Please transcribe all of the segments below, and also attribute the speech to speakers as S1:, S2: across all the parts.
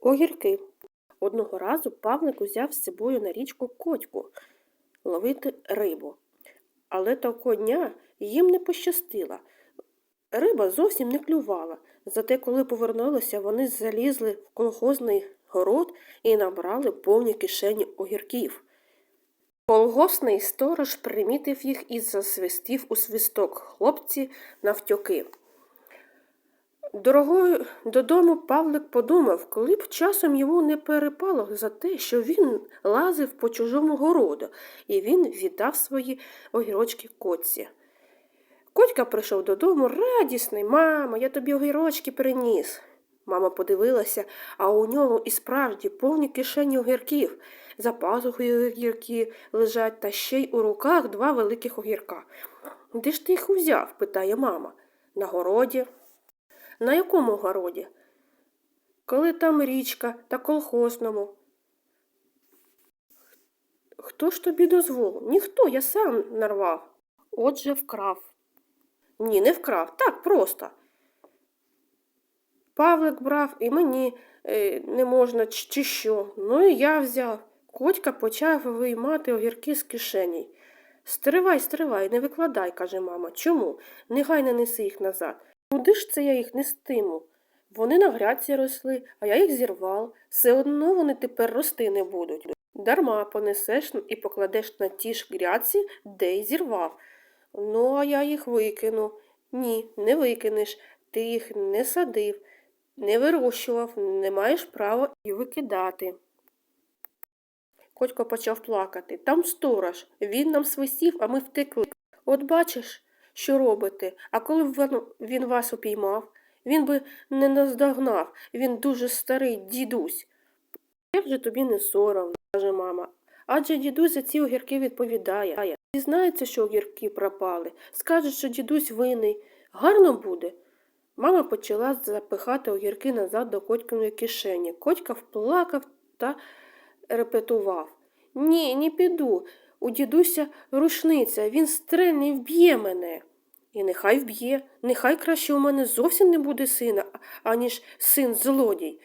S1: Огірки. Одного разу Павлик узяв з собою на річку котьку ловити рибу. Але того дня їм не пощастило. Риба зовсім не клювала. Зате, коли повернулися, вони залізли в колхозний город і набрали повні кишені огірків. Колгоспний сторож примітив їх і засвистів у свисток хлопці навтьоки. Дорогою додому Павлик подумав, коли б часом йому не перепало за те, що він лазив по чужому городу, і він віддав свої огірочки котці. Котька прийшов додому радісний. Мамо, я тобі огірочки приніс. Мама подивилася, а у нього і справді повні кишені огірків. За пазухою огірки лежать, та ще й у руках два великих огірка. Де ж ти їх узяв? питає мама. На городі. На якому городі? Коли там річка та колхозному. Хто ж тобі дозволив? Ніхто, я сам нарвав. Отже, вкрав. Ні, не вкрав, так просто. Павлик брав і мені е, не можна чи, що. Ну і я взяв. Котька почав виймати огірки з кишені. Стривай, стривай, не викладай, каже мама. Чому? Нехай не неси їх назад. Куди ж це я їх нестиму? Вони на грядці росли, а я їх зірвав. Все одно вони тепер рости не будуть. Дарма понесеш і покладеш на ті ж грядці, де й зірвав. Ну, а я їх викину. Ні, не викинеш. Ти їх не садив, не вирощував, не маєш права і викидати. Котько почав плакати. Там сторож, він нам свистів, а ми втекли. От бачиш, що робите, а коли б він, вас упіймав, він би не наздогнав, він дуже старий дідусь. Як же тобі не соромно, каже мама. Адже дідусь за ці огірки відповідає. Дізнається, що огірки пропали, скаже, що дідусь винний. Гарно буде. Мама почала запихати огірки назад до котькиної кишені. Котька вплакав та репетував. Ні, не піду. У дідуся рушниця, він стрельне і вб'є мене. І нехай вб'є, нехай краще у мене зовсім не буде сина, аніж син злодій.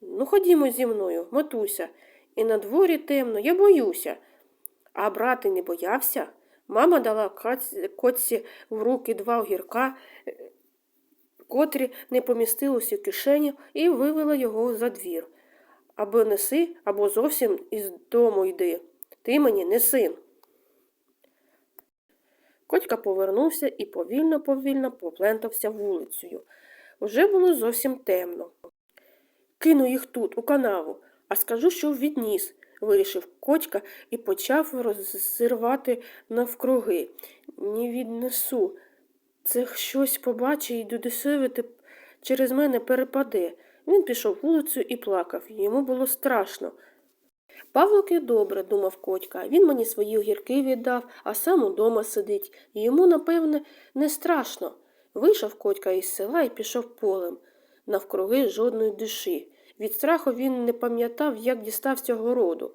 S1: Ну, ходімо зі мною, матуся, і на дворі темно, я боюся. А брати не боявся. Мама дала котці в руки два огірка, котрі не помістилися в кишеню, і вивела його за двір. Або неси, або зовсім із дому йди. Ти мені не син. Котька повернувся і повільно-повільно поплентався вулицею. Уже було зовсім темно. Кину їх тут, у канаву, а скажу, що відніс, вирішив котька і почав роззирвати навкруги. Не віднесу. Це щось побачить і додесивити через мене перепаде. Він пішов вулицею і плакав. Йому було страшно. Павлик і добре, думав котька. Він мені свої огірки віддав, а сам удома сидить. І йому, напевне, не страшно. Вийшов котька із села і пішов полем. Навкруги жодної душі. Від страху він не пам'ятав, як дістався городу.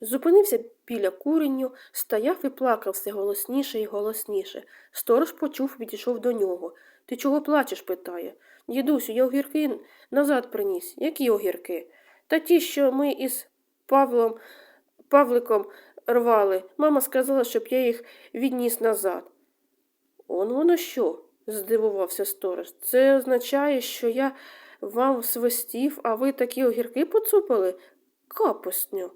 S1: Зупинився біля куренню, стояв і плакав все голосніше і голосніше. Сторож почув, підійшов до нього. Ти чого плачеш? питає. Дідусю, я огірки назад приніс. Які огірки? Та ті, що ми із Павлом Павликом рвали. Мама сказала, щоб я їх відніс назад. Он воно що? здивувався сторож. Це означає, що я вам свистів, а ви такі огірки поцупили? Капусню.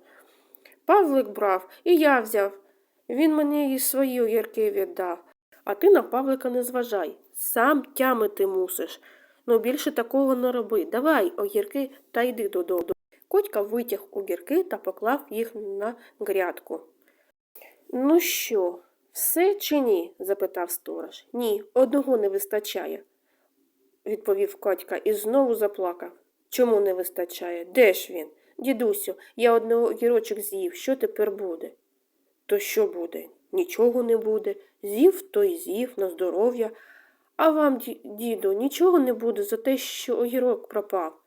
S1: Павлик брав, і я взяв. Він мені і свої огірки віддав. А ти на Павлика не зважай. Сам тямити мусиш. Ну більше такого не роби. Давай огірки та йди додому. Котька витяг огірки та поклав їх на грядку. Ну що, все чи ні? запитав сторож. Ні, одного не вистачає, відповів Котька і знову заплакав. Чому не вистачає? Де ж він? Дідусю, я одного огірочок з'їв, що тепер буде? То що буде? Нічого не буде. З'їв, то й з'їв на здоров'я. А вам, діду, нічого не буде за те, що огірок пропав.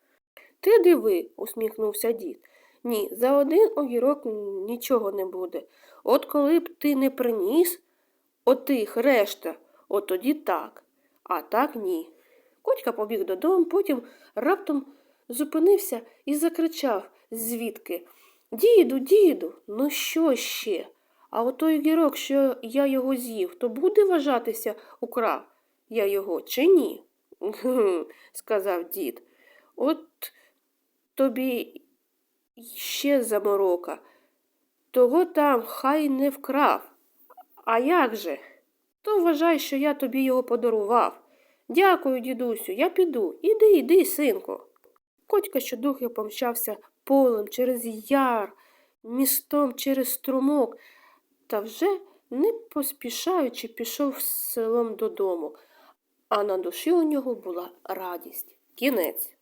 S1: Ти диви, усміхнувся дід. Ні, за один огірок нічого не буде. От коли б ти не приніс отих решта, от тоді так, а так ні. Котька побіг додому, потім раптом зупинився і закричав звідки. Діду, діду, ну що ще? А отой гірок, що я його з'їв, то буде вважатися украв я його чи ні? Сказав дід. От тобі ще заморока. Того там хай не вкрав. А як же? То вважай, що я тобі його подарував. Дякую, дідусю, я піду. Іди, іди, синку. Котька щодухи помчався полем через яр, містом через струмок, та вже, не поспішаючи, пішов селом додому, а на душі у нього була радість. Кінець.